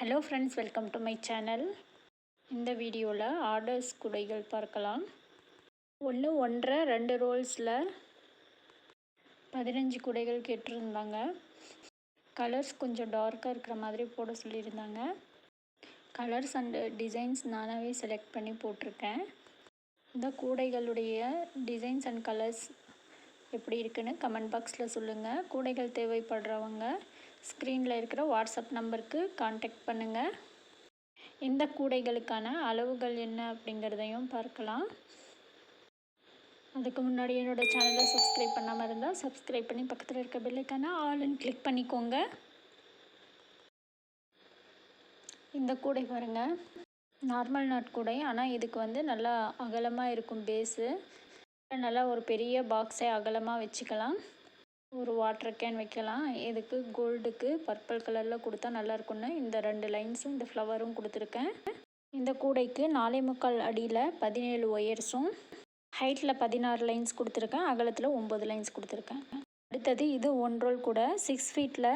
Hello friends welcome to my channel இந்த வீடியோவில் orders குடைகள் பார்க்கலாம். ஒன்று ஒன்றரை ரெண்டு ரோல்ஸில் பதினஞ்சு குடைகள் கேட்டிருந்தாங்க. கலர்ஸ் கொஞ்சம் டார்க்காக இருக்கிற மாதிரி போட சொல்லியிருந்தாங்க. கலர்ஸ் அண்டு டிசைன்ஸ் நானாகவே செலக்ட் பண்ணி போட்டிருக்கேன். இந்த கூடைகளுடைய டிசைன்ஸ் அண்ட் கலர்ஸ் எப்படி இருக்குன்னு கமெண்ட் பாக்ஸில் சொல்லுங்கள் கூடைகள் தேவைப்படுறவங்க ஸ்க்ரீனில் இருக்கிற வாட்ஸ்அப் நம்பருக்கு காண்டாக்ட் பண்ணுங்கள் இந்த கூடைகளுக்கான அளவுகள் என்ன அப்படிங்கிறதையும் பார்க்கலாம். அதுக்கு முன்னாடி என்னோடய சேனலை சப்ஸ்கிரைப் பண்ணாமல் இருந்தால் சப்ஸ்கிரைப் பண்ணி பக்கத்தில் இருக்க பெல்லைக்கான ஆல்னு கிளிக் பண்ணிக்கோங்க. இந்த கூடை பாருங்கள் நார்மல் நாட் கூடை. ஆனால் இதுக்கு வந்து நல்லா அகலமாக இருக்கும் பேஸு நல்லா ஒரு பெரிய பாக்ஸை அகலமாக வச்சுக்கலாம். ஒரு வாட்டர் கேன் வைக்கலாம். இதுக்கு கோல்டுக்கு பர்பிள் கலரில் கொடுத்தா நல்லா இருக்கும்னு இந்த ரெண்டு லைன்ஸும் இந்த ஃப்ளவரும் கொடுத்துருக்கேன். இந்த கூடைக்கு நாலே முக்கால் அடியில் பதினேழு ஒயர்ஸும் ஹைட்டில் பதினாறு லைன்ஸ் கொடுத்துருக்கேன். அகலத்தில் ஒம்பது லைன்ஸ் கொடுத்துருக்கேன். அடுத்தது இது ஒன் ரோல் கூட சிக்ஸ் ஃபீட்டில்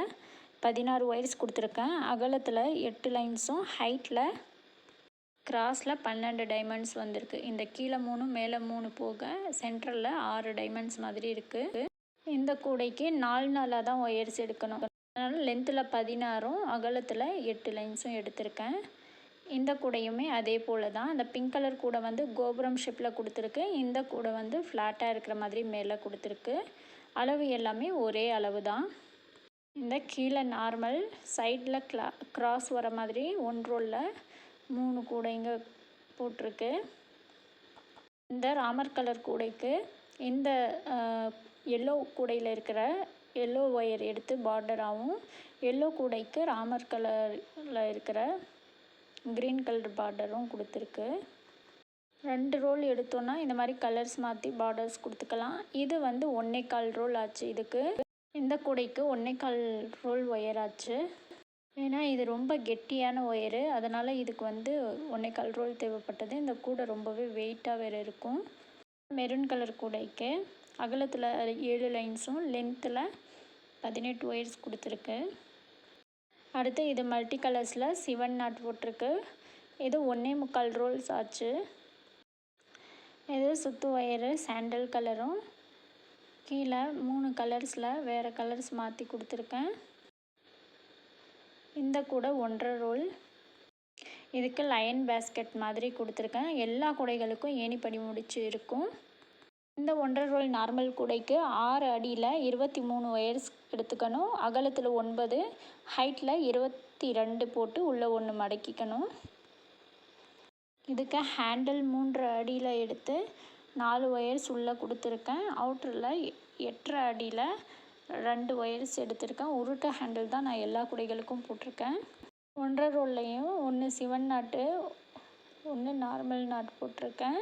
பதினாறு ஒயர்ஸ் கொடுத்துருக்கேன். அகலத்தில் எட்டு லைன்ஸும் ஹைட்டில் கிராஸில் பன்னெண்டு டைமண்ட்ஸ் வந்திருக்கு. இந்த கீழே மூணு மேலே மூணு போக சென்ட்ரலில் ஆறு டைமண்ட்ஸ் மாதிரி இருக்குது இந்த கூடைக்கு நாலு நாளாக தான் ஒயர்ஸ் எடுக்கணும். அதனால் லென்த்தில் பதினாறும் அகலத்தில் எட்டு லைன்ஸும் எடுத்திருக்கேன். இந்த கூடையுமே அதே போல் தான். அந்த பிங்க் கலர் கூடை வந்து கோபுரம் ஷேப்பில் கொடுத்துருக்கு. இந்த கூடை வந்து ஃப்ளாட்டாக இருக்கிற மாதிரி மேலே கொடுத்துருக்கு. அளவு எல்லாமே ஒரே அளவு தான். இந்த கீழே நார்மல் சைடில் கிளா க்ராஸ் வர மாதிரி ஒன் ரோலில் மூணு கூடைங்க போட்டிருக்கு. இந்த ராமர் கலர் கூடைக்கு இந்த எல்லோ கூடையில் இருக்கிற எல்லோ ஒயர் எடுத்து பார்டராகவும் எல்லோ கூடைக்கு ராமர் கலரில் இருக்கிற க்ரீன் கலர் பார்டரும் கொடுத்துருக்கு. ரெண்டு ரோல் எடுத்தோன்னா இந்த மாதிரி கலர்ஸ் மாற்றி பார்டர்ஸ் கொடுத்துக்கலாம். இது வந்து ஒன்றே கால் ரோல் ஆச்சு இதுக்கு. இந்த கூடைக்கு ஒன்றே கால் ரோல் ஒயர் ஆச்சு. ஏன்னா இது ரொம்ப கெட்டியான ஒயரு. அதனால் இதுக்கு வந்து ஒன்றே கால் ரோல் தேவைப்பட்டது. இந்த கூடை ரொம்பவே வெயிட்டாக வேறு இருக்கும். மெரூன் கலர் கூடைக்கு அகலத்தில் ஏழு லைன்ஸும் லென்த்தில் பதினெட்டு ஒயர்ஸ் கொடுத்துருக்கு. அடுத்து இது மல்டி கலர்ஸில் சிவன் நாட் போட்டிருக்கு. இது ஒன்றே முக்கால் ரோல்ஸ் ஆச்சு. இது சுத்து ஒயரு சாண்டல் கலரும் கீழே மூணு கலர்ஸில் வேறு கலர்ஸ் மாற்றி கொடுத்துருக்கேன். இந்த கூட ஒன்றரை ரோல் இதுக்கு லயன் பேஸ்கெட் மாதிரி கொடுத்துருக்கேன் எல்லா குடைகளுக்கும் ஏணிப்படி முடிச்சு இருக்கும். இந்த ஒன்றரை ரோல் நார்மல் கூடைக்கு ஆறு அடியில் இருபத்தி மூணு ஒயர்ஸ் எடுத்துக்கணும். அகலத்தில் ஒன்பது ஹைட்டில் இருபத்தி ரெண்டு போட்டு உள்ளே ஒன்று மடக்கிக்கணும். இதுக்கு ஹேண்டில் மூன்று அடியில் எடுத்து நாலு ஒயர்ஸ் உள்ளே கொடுத்துருக்கேன். அவுட்டரில் எட்டரை அடியில் ரெண்டு ஒயர்ஸ் எடுத்திருக்கேன். உருட்டை ஹேண்டில் தான் நான் எல்லா குடைகளுக்கும் போட்டிருக்கேன். ஒன்றரை ரோல்லையும் ஒன்று சிவன் நாட்டு ஒன்று நார்மல் நாட் போட்டிருக்கேன்.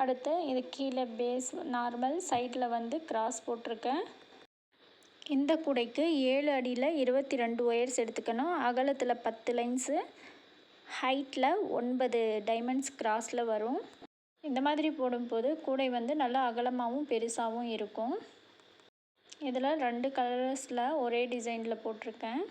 அடுத்து இது கீழே பேஸ் நார்மல் சைடில் வந்து கிராஸ் போட்டிருக்கேன். இந்த கூடைக்கு ஏழு அடியில் இருபத்தி ரெண்டு ஒயர்ஸ் எடுத்துக்கணும். அகலத்தில் பத்து லைன்ஸு ஹைட்டில் ஒன்பது டைமண்ட்ஸ் கிராஸில் வரும். இந்த மாதிரி போடும்போது கூடை வந்து நல்லா அகலமாகவும் பெருசாகவும் இருக்கும். இதில் ரெண்டு கலர்ஸில் ஒரே டிசைனில் போட்டிருக்கேன்.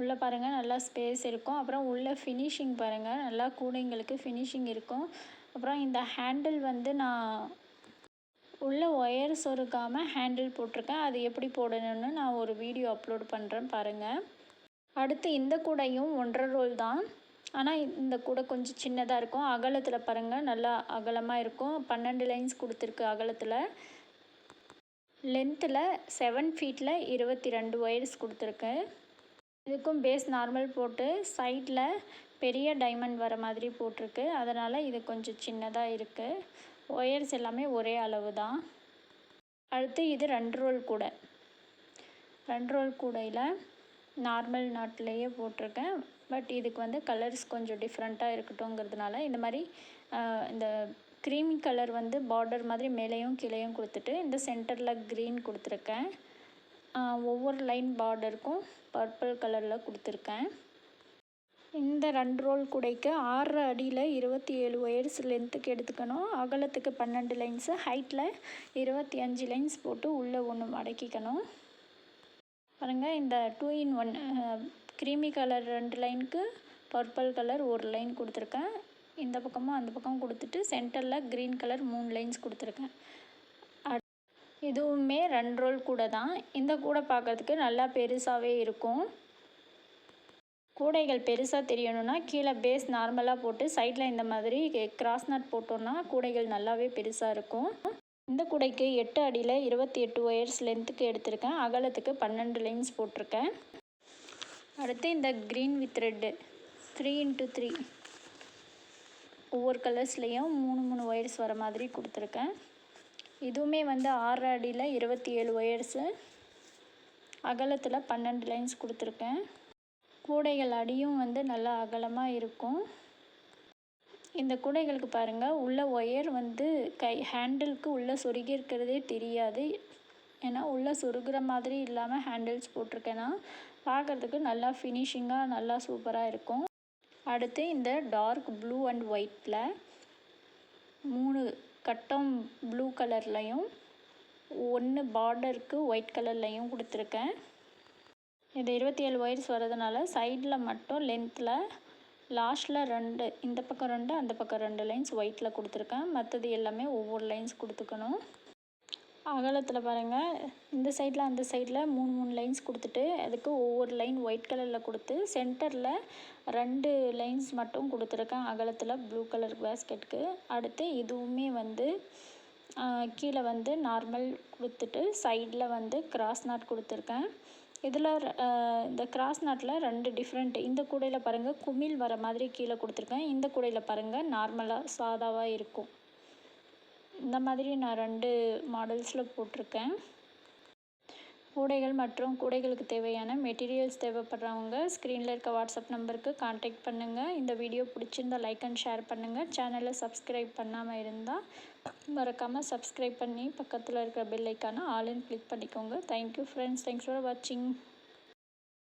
உள்ளே பாருங்கள் நல்லா ஸ்பேஸ் இருக்கும். அப்புறம் உள்ளே ஃபினிஷிங் பாருங்கள் நல்லா கூடைங்களுக்கு ஃபினிஷிங் இருக்கும். அப்புறம் இந்த ஹேண்டில் வந்து நான் உள்ளே ஒயர் சொருக்காமல் ஹேண்டில் போட்டிருக்கேன். அது எப்படி போடணும்னு நான் ஒரு வீடியோ அப்லோட் பண்ணுறேன் பாருங்கள் அடுத்து இந்த கூடையும் ஒன்றரை ரோல் தான். ஆனால் இந்த கூடை கொஞ்சம் சின்னதாக இருக்கும். அகலத்தில் பாருங்கள் நல்லா அகலமாக இருக்கும். பன்னெண்டு லைன்ஸ் கொடுத்துருக்கு அகலத்தில். லென்த்தில் செவன் ஃபீட்டில் இருபத்தி ரெண்டு ஒயர்ஸ் கொடுத்துருக்கு. இதுக்கும் பேஸ் நார்மல் போட்டு சைடில் பெரிய டைமண்ட் வர மாதிரி போட்டிருக்கு. அதனால் இது கொஞ்சம் சின்னதாக இருக்குது ஒயர்ஸ் எல்லாமே ஒரே அளவு தான் அடுத்து இது ரெண்டு ரோல் கூடை. ரெண்டு ரோல் கூடையில் நார்மல் நாட்லேயே போட்டிருக்கேன். பட் இதுக்கு வந்து கலர்ஸ் கொஞ்சம் டிஃப்ரெண்ட்டாக இருக்கட்டும்ங்கிறதுனால இந்த மாதிரி இந்த க்ரீமி கலர் வந்து பார்டர் மாதிரி மேலேயும் கீழேயும் கொடுத்துட்டு இந்த சென்டரில் க்ரீன் கொடுத்துருக்கேன். ஒவ்வொரு லைன் பார்டருக்கும் பர்பிள் கலரில் கொடுத்துருக்கேன். இந்த ரெண்டு ரோல் கூடைக்கு ஆறு அடியில் இருபத்தி ஏழு ஒயர்ஸ் லென்த்துக்கு எடுத்துக்கணும். அகலத்துக்கு பன்னெண்டு லைன்ஸு ஹைட்டில் இருபத்தி அஞ்சு லைன்ஸ் போட்டு உள்ளே ஒன்று மடக்கிக்கணும் பாருங்கள் இந்த two in one creamy colour ரெண்டு லைனுக்கு பர்பிள் கலர் ஒரு லைன் கொடுத்துருக்கேன். இந்த பக்கமும் அந்த பக்கம் கொடுத்துட்டு சென்டரில் க்ரீன் கலர் மூணு லைன்ஸ் கொடுத்துருக்கேன். இதுவுமே ரெண்டு ரோல் கூட தான் இந்த கூடை பார்க்குறதுக்கு நல்லா பெருசாகவே இருக்கும். கூடைகள் பெருசாக தெரியணும்னா கீழே பேஸ் நார்மலாக போட்டு சைடில் இந்த மாதிரி கிராஸ் நட் போட்டோன்னா கூடைகள் நல்லாவே பெருசாக இருக்கும். இந்த கூடைக்கு எட்டு அடியில் இருபத்தி எட்டு ஒயர்ஸ் லென்த்துக்கு எடுத்திருக்கேன். அகலத்துக்கு பன்னெண்டு லைன்ஸ் போட்டிருக்கேன். அடுத்து இந்த green with red three into three ஒவ்வொரு கலர்ஸ்லேயும் மூணு மூணு ஒயர்ஸ் வர மாதிரி கொடுத்துருக்கேன். இதுவுமே வந்து ஆறு அடியில் இருபத்தி ஏழு ஒயர்ஸு அகலத்தில் பன்னெண்டு லைன்ஸ் கொடுத்துருக்கேன். கூடைகள் அடியும் வந்து நல்லா அகலமாக இருக்கும். இந்த கூடைகளுக்கு பாருங்கள் உள்ள ஒயர் வந்து கை ஹேண்டிலுக்கு உள்ளே சொருகி இருக்கிறதே தெரியாது. ஏன்னா உள்ளே சொருகிற மாதிரி இல்லாமல் ஹேண்டில்ஸ் போட்டிருக்கேன்னா பார்க்குறதுக்கு நல்லா ஃபினிஷிங்காக நல்லா சூப்பராக இருக்கும். அடுத்து இந்த டார்க் ப்ளூ அண்ட் ஒயிட்டில் மூணு கட்டம் ப்ளூ கலர்லையும் ஒன்று பார்டருக்கு ஒயிட் கலர்லையும் கொடுத்துருக்கேன். இது இருபத்தி ஏழு ஒயர்ஸ் வரதுனால சைடில் மட்டும் லென்த்தில் லாஸ்ட்டில் ரெண்டு இந்த பக்கம் ரெண்டு அந்த பக்கம் ரெண்டு லைன்ஸ் ஒயிட்டில் கொடுத்துருக்கேன். மற்றது எல்லாமே ஒவ்வொரு லைன்ஸ் கொடுத்துக்கணும். அகலத்தில் பாருங்கள் இந்த சைடில் அந்த சைடில் மூணு மூணு லைன்ஸ் கொடுத்துட்டு அதுக்கு ஒவ்வொரு லைன் ஒயிட் கலரில் கொடுத்து சென்டரில் ரெண்டு லைன்ஸ் மட்டும் கொடுத்துருக்கேன் அகலத்தில் ப்ளூ கலர் பேஸ்கெட்டுக்கு அடுத்து இதுவுமே வந்து கீழே வந்து நார்மல் கொடுத்துட்டு சைடில் வந்து கிராஸ் நாட் கொடுத்துருக்கேன். இதில் இந்த கிராஸ் நாட்டில் ரெண்டு டிஃப்ரெண்ட் இந்த கூடையில் பாருங்கள் குமிழ் வர மாதிரி கீழே கொடுத்துருக்கேன். இந்த கூடையில் பாருங்கள் நார்மலாக சாதாவாக இருக்கும். இந்த மாதிரி நான் ரெண்டு மாடல்ஸில் போட்டிருக்கேன். கூடைகள் மற்றும் கூடைகளுக்கு தேவையான மெட்டீரியல்ஸ் தேவைப்படுறவங்க ஸ்க்ரீனில் இருக்க வாட்ஸ்அப் நம்பருக்கு காண்டாக்ட் பண்ணுங்கள் இந்த வீடியோ பிடிச்சிருந்தால் லைக் அண்ட் ஷேர் பண்ணுங்கள் சேனலை சப்ஸ்கிரைப் பண்ணாமல் இருந்தால் மறக்காமல் சப்ஸ்கிரைப் பண்ணி பக்கத்தில் இருக்கிற பெல் ஆல் இன் கிளிக் பண்ணிக்கோங்க. Thank you friends thanks for வாட்சிங்